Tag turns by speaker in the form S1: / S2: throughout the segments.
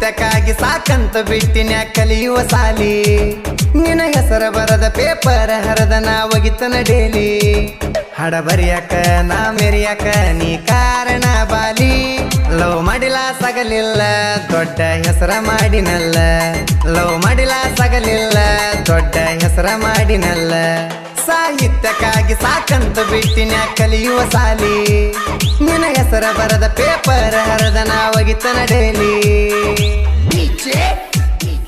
S1: ಸಾಹಿತ್ಯಕ್ಕಾಗಿ ಸಾಕಂತ ಬಿಟ್ಟಿನ ಕಲಿಯುವ ಸಾಲಿ. ನಿನ ಹೆಸರ ಬರದ ಪೇಪರ್ ಹರದ ನಾ ಒಗಿತನ ಡೇಲಿ. ಹಡ ಬರಿಯಾಕ, ನಾ ಮೆರಿಯಾಕ, ನೀ ಕಾರಣ ಬಾಲಿ. ಲವ್ ಮಾಡಿಲ್ಲ ಸಗಲಿಲ್ಲ, ದೊಡ್ಡ ಹೆಸರ ಮಾಡಿನಲ್ಲ. ಲವ್ ಮಾಡಿಲ ಸಗಲಿಲ್ಲ, ದೊಡ್ಡ ಹೆಸರ ಮಾಡಿನಲ್ಲ. ಸಾಹಿತ್ಯಕ್ಕಾಗಿ ಸಾಕಂತ ಬಿಟ್ಟಿನ ಕಲಿಯುವ ಸಾಲಿ. ನಿನ್ನ ಹೆಸರ ಬರದ ಪೇಪರ್ ಹರದ ನಾವಗಿತನ ಡೇಲಿ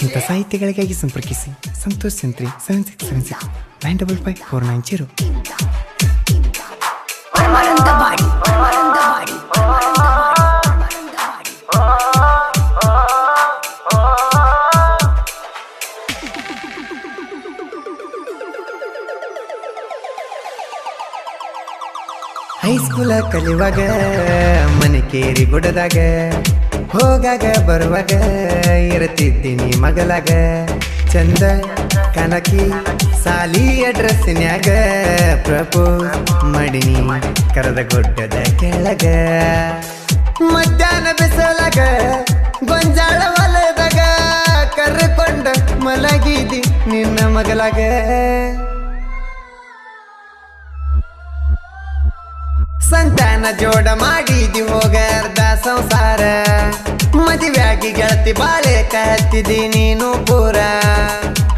S1: ಇಂಥ ಸಾಹಿತ್ಯಗಳಿಗಾಗಿ ಸಂಪರ್ಕಿಸಿ. Santosh Santri seven six seven six nine double five four nine zero ಹೈಸ್ಕೂಲ ಕಲಿಯುವಾಗ ಮನಿಕೇರಿ ಗುಡದಾಗ ಹೋಗಾಗ ಬರುವಾಗ ಇರತಿದ್ದೀನಿ ಮಗಲಾಗ. ಚಂದ ಕನಕಿ ಸಾಲಿ ಅಡ್ರೆಸ್ನ್ಯಾಗ ಪ್ರಭು ಮಡಿನಿ ಕರದ ಗುಡ್ಡದ ಕೆಳಗ. ಮಧ್ಯಾಹ್ನ ಬಿಸಲಾಗ, ಗೊಂಜಾಳ ಹೊಲದಾಗ ಕರ್ಕೊಂಡ ಮಲಗಿದಿ ನಿನ್ನ ಮಗಲಾಗ. ಸಂತಾನ ಜೋಡ ಮಾಡಿದಿ ಹೋಗ ಅರ್ಧ ಸಂಸಾರ. ಮದುವೆಯಾಗಿ ಗೆಳತಿ ಬಾಳೆ ಕತ್ತಿದಿ ನೀನು ಪೂರ.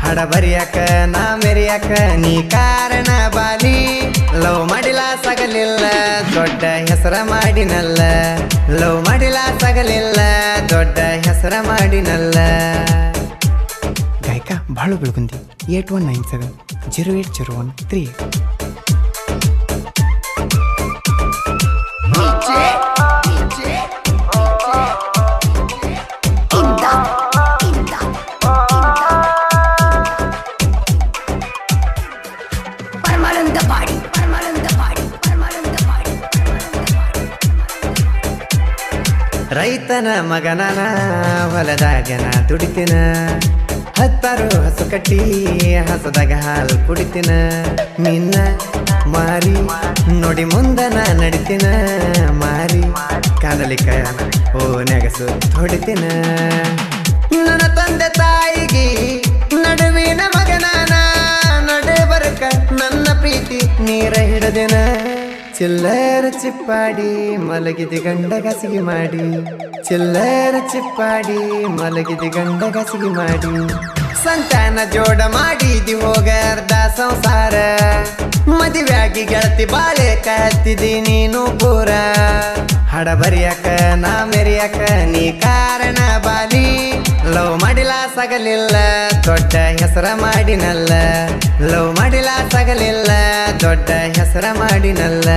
S1: ಹಡ ಬರಿಯಾಕ ನಾ ಮೆರಿಯಾಕ ನೀ ಕಾರಣ ಬಾಲಿ. ಲವ್ ಮಾಡಿಲ್ಲ ಸಗಲಿಲ್ಲ, ದೊಡ್ಡ ಹೆಸರ ಮಾಡಿನಲ್ಲ. ಲವ್ ಮಾಡಿಲ್ಲ ಸಗಲಿಲ್ಲ, ದೊಡ್ಡ ಹೆಸರ ಮಾಡಿನಲ್ಲ. ಗಾಯಕ Balu Belagundi, eight one nine seven, zero eight zero one three ರೈತನ ಮಗನನ ಹೊಲದಾಗನ ದುಡಿತಿನ ಹತ್ತಾರು ಹಸು ಕಟ್ಟಿ ಹಸದಾಗ ಹಾಲು ಕುಡಿತಿನ. ನಿನ್ನ ಮಾರಿ, ನೋಡಿ ನಾ ನಡಿತಿನ. ಮಾರಿ ಕಾದಲಿಕ ಓ ನೆಗಸು ಹೊಡಿತಿನ. ನನ್ನ ತಂದೆ ತಾಯಿಗೆ ನಡುವಿನ ಮಗನಾನ ನಡೆ ಬರಕ ನನ್ನ ಪ್ರೀತಿ ನೀರ ಹಿಡದಿನ. ಚಿಲ್ಲರ ಚಿಪ್ಪಾಡಿ ಮಲಗಿದಿ ಗಂಡ ಗಸಿಗೆ ಮಾಡಿ. ಚಿಲ್ಲರ ಚಿಪ್ಪಾಡಿ ಮಲಗಿದಿ ಗಂಡ ಗಸಿಗೆ ಮಾಡಿ. ಸಂತಾನ ಜೋಡ ಮಾಡಿದಿ ಹೋಗ ಅರ್ಧ ಸಂಸಾರ. ಮದುವೆಯಾಗಿ ಗೆಳತಿ ಬಾಳೆ ಕತ್ತಿದಿ ನೀನು ಪೂರ. ಹಡ ಬರಿಯಕ, ನಾ ಮೆರಿಯಕ, ನೀ ಕಾರಣ ಬಾಲಿ. ಲವ್ ಮಾಡಿಲ ಸಗಲಿಲ್ಲ, ದೊಡ್ಡ ಹೆಸರ ಮಾಡಿನಲ್ಲ. ಲವ್ ಮಾಡಿಲ ಸಗಲಿಲ್ಲ, ದೊಡ್ಡ ಹೆಸರ ಮಾಡಿನಲ್ಲ.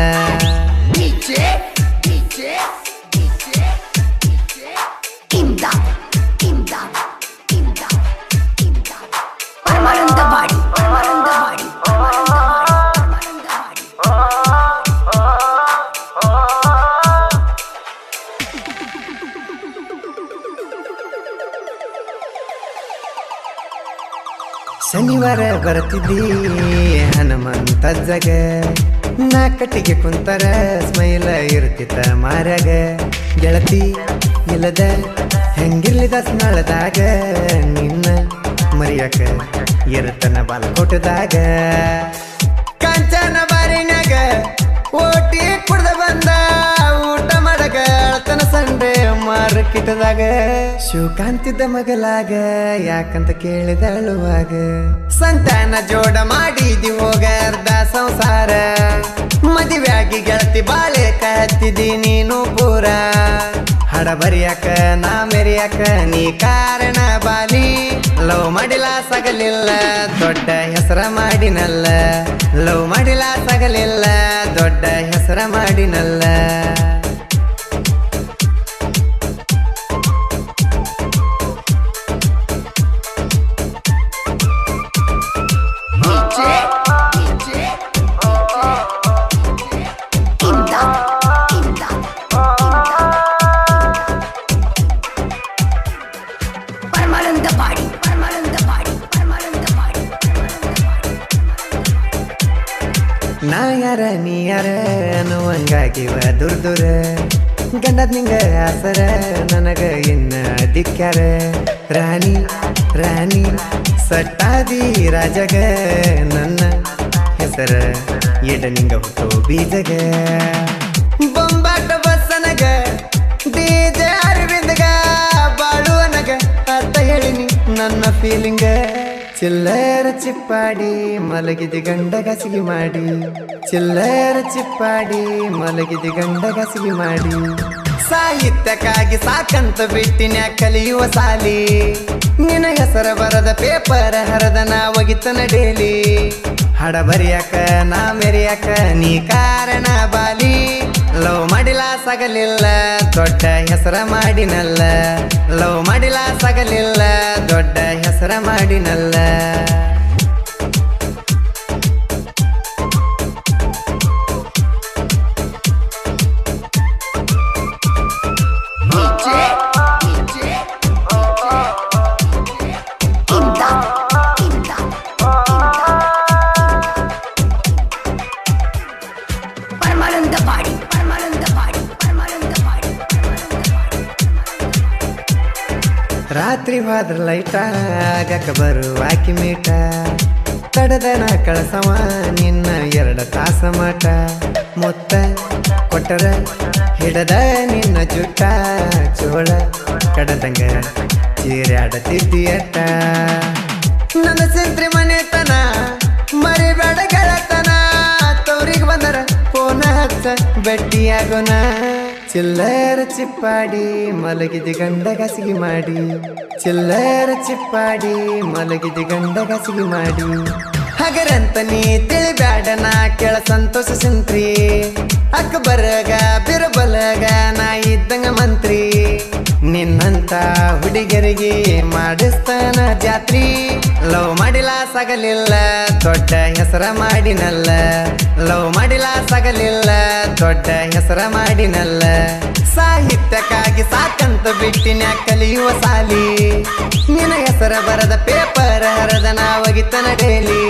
S1: ಶನಿವಾರ ಬರ್ತಿದ್ದಿ ಹನುಮಂತ ಜಗ. ನಾ ಕಟ್ಟಿಗೆ ಕುಂತಾರ, ಸ್ಮೈಲ ಇರ್ತಿತ್ತ ಮಾರಾಗ ಗೆಳತಿ, ಇಲ್ಲದ, ಹೆಂಗಿರ್ಲಿದ ಸ್ನಳದಾಗ. ನಿನ್ನ ಮರಿಯಕ ಇರುತ್ತನ ಬಾಲಕೋಟದಾಗ. ಕಾಂಚನ ಬಾರಿನಾಗ ಓಟಿ ಕುಡ್ದ ಬಂದ ಅಳ್ತನ ಸಂಡೆ ಮಾರ್ಕೆಟ್ದಾಗ ಶಿವಕಾಂತಿದ್ದ ಮಗಲಾಗ, ಯಾಕಂತ ಕೇಳಿದಳುವಾಗ ಸಂತಾನ ಜೋಡ ಮಾಡಿದಿ ಹೋಗ, ಅರ್ಧ ಸಂಸಾರ. ಮದುವೆಯಾಗಿ ಗೆಳತಿ ಬಾಳೆ ಕತ್ತಿದಿ ನೀನು ಪೂರ. ಹಡ ಬರಿಯಾಕ, ನಾ ಮೆರಿಯಾಕ, ನೀ ಕಾರಣ ಬಾಲಿ ಲವ್ ಮಾಡಿಲ್ಲ ಸಗಲಿಲ್ಲ, ದೊಡ್ಡ ಹೆಸರ ಮಾಡಿನಲ್ಲ. ಲವ್ ಮಾಡಿಲ್ಲ ಸಗಲಿಲ್ಲ, ದೊಡ್ಡ ಹೆಸರ ಮಾಡಿನಲ್ಲ. ಯಾರ ನೀ ಯಾರ ಅನ್ನುವಂಗಾಗಿವ ದುರ್ದುರ. ಗಂಡದ ನಿಂಗ ಆಸರ, ನನಗ ಇನ್ನ ದಿಕ್ಕ್ಯಾರ ರಾಣಿ ರಾಣಿ, ಸಟ್ಟಾದಿ ರಾಜಗ, ನನ್ನ ಹೆಸರ ಎಡ ನಿಂಗ ಹುಟ್ಟು ಬೀಜಗ. ಬೊಂಬಾಟ ಬಸ್ಸನಗ ಡಿಜ ಅರವಿಂದಗ, ಬಾಳುವನಗ ಅಂತ ಹೇಳಿನಿ ನನ್ನ ಫೀಲಿಂಗ ಚಿಲ್ಲರ ಚಿಪ್ಪಾಡಿ, ಮಲಗಿದೆ ಗಂಡ ಗಸಿಗಿ ಮಾಡಿ. ಚಿಲ್ಲರ ಚಿಪ್ಪಾಡಿ, ಮಲಗಿದೆ ಗಂಡ ಗಸಿಗಿ ಮಾಡಿ. ಸಾಹಿತ್ಯಕ್ಕಾಗಿ ಸಾಕಂತ ಬಿಟ್ಟಿನ ಕಲಿಯುವ ಸಾಲಿ. ನಿನ ಹೆಸರ ಬರದ ಪೇಪರ್ ಹರದ ನಾ ಒಗಿತನ ಡೇಲಿ ಹಡ ಬರಿಯಾಕ ನಾ ಮೆರಿಯಾಕ ನೀ ಕಾರಣ ಬಾಲಿ. ಲವ್ ಮಾಡಿಲ್ಲ ಸಗಲಿಲ್ಲ ದೊಡ್ಡ ಹೆಸರ ಮಾಡಿನಲ್ಲ ಲವ್ ಮಾಡಿಲ್ಲ ಸಗಲಿಲ್ಲ ದೊಡ್ಡ ಹೆಸರ ಮಾಡಿನಲ್ಲ
S2: DJ, DJ,
S1: ರಾತ್ರಿ ಹೋದ್ರ ಲೈಟ ಆಗಕ್ಕೆ ಬರುವಾಕಿ ಮೀಟ. ತಡದನ ಕಳಸವ ನಿನ್ನ ಎರಡ ತಾಸ ಮಟ ಮೊತ್ತ ಕೊಟ್ಟರ ಹಿಡದ ನಿನ್ನ ಜುಟ್ಟ. ಚೋಳ ಕಡದಂಗ ಚೀರ್ಯಾಡತಿದ್ದೀಯಟ ನನ್ನ ಸಂತ್ರಿ ಮನೆತನ ಮರಿಬೇಡ ಗೆಳತನ ತವ್ರಿಗೆ ಬಂದರ ಫೋನ್ ಹಚ್ಚ ಭೇಟಿಯಾಗೋಣ ಚಿಲ್ಲರ ಚಿಪ್ಪಾಡಿ, ಮಲಗಿದ ಗಂಡ ಕಸಿಗೆ ಮಾಡಿ. ಚಿಲ್ಲರ ಚಿಪ್ಪಾಡಿ, ಮಲಗಿದ ಗಂಡ ಕಸಿಗೆ ಮಾಡಿ. ಹಗರಂತ ನೀ ತಿಳಿಬ್ಯಾಡನ ಕೆಳ ಸಂತೋಷ ಸಂತ್ರಿ. ಅಕ್ಬರಗ, ಬಿರಬಲಗ, ನಾ ಇದ್ದಂಗ ಮಂತ್ರಿ. ನಿನ್ನಂತ ಹುಡುಗರಿಗೆ ಮಾಡಿಸ್ತಾನ ಜಾತ್ರಿ. ಲವ್ ಮಾಡಿಲ್ಲ ಸಗಲಿಲ್ಲ, ದೊಡ್ಡ ಹೆಸರ ಮಾಡಿನಲ್ಲ. ಲವ್ ಮಾಡಿಲ್ಲ ಸಗಲಿಲ್ಲ, ದೊಡ್ಡ ಹೆಸರ ಮಾಡಿನಲ್ಲ. ಸಾಹಿತ್ಯಕ್ಕಾಗಿ ಸಾಕಂತ ಬಿಟ್ಟಿನ ಕಲಿಯುವ ಸಾಲಿ. ನಿನ್ನ ಹೆಸರ ಬರದ ಪೇಪರ್ ಹರದ ನಾವಗಿತನ ಡೇಲಿ.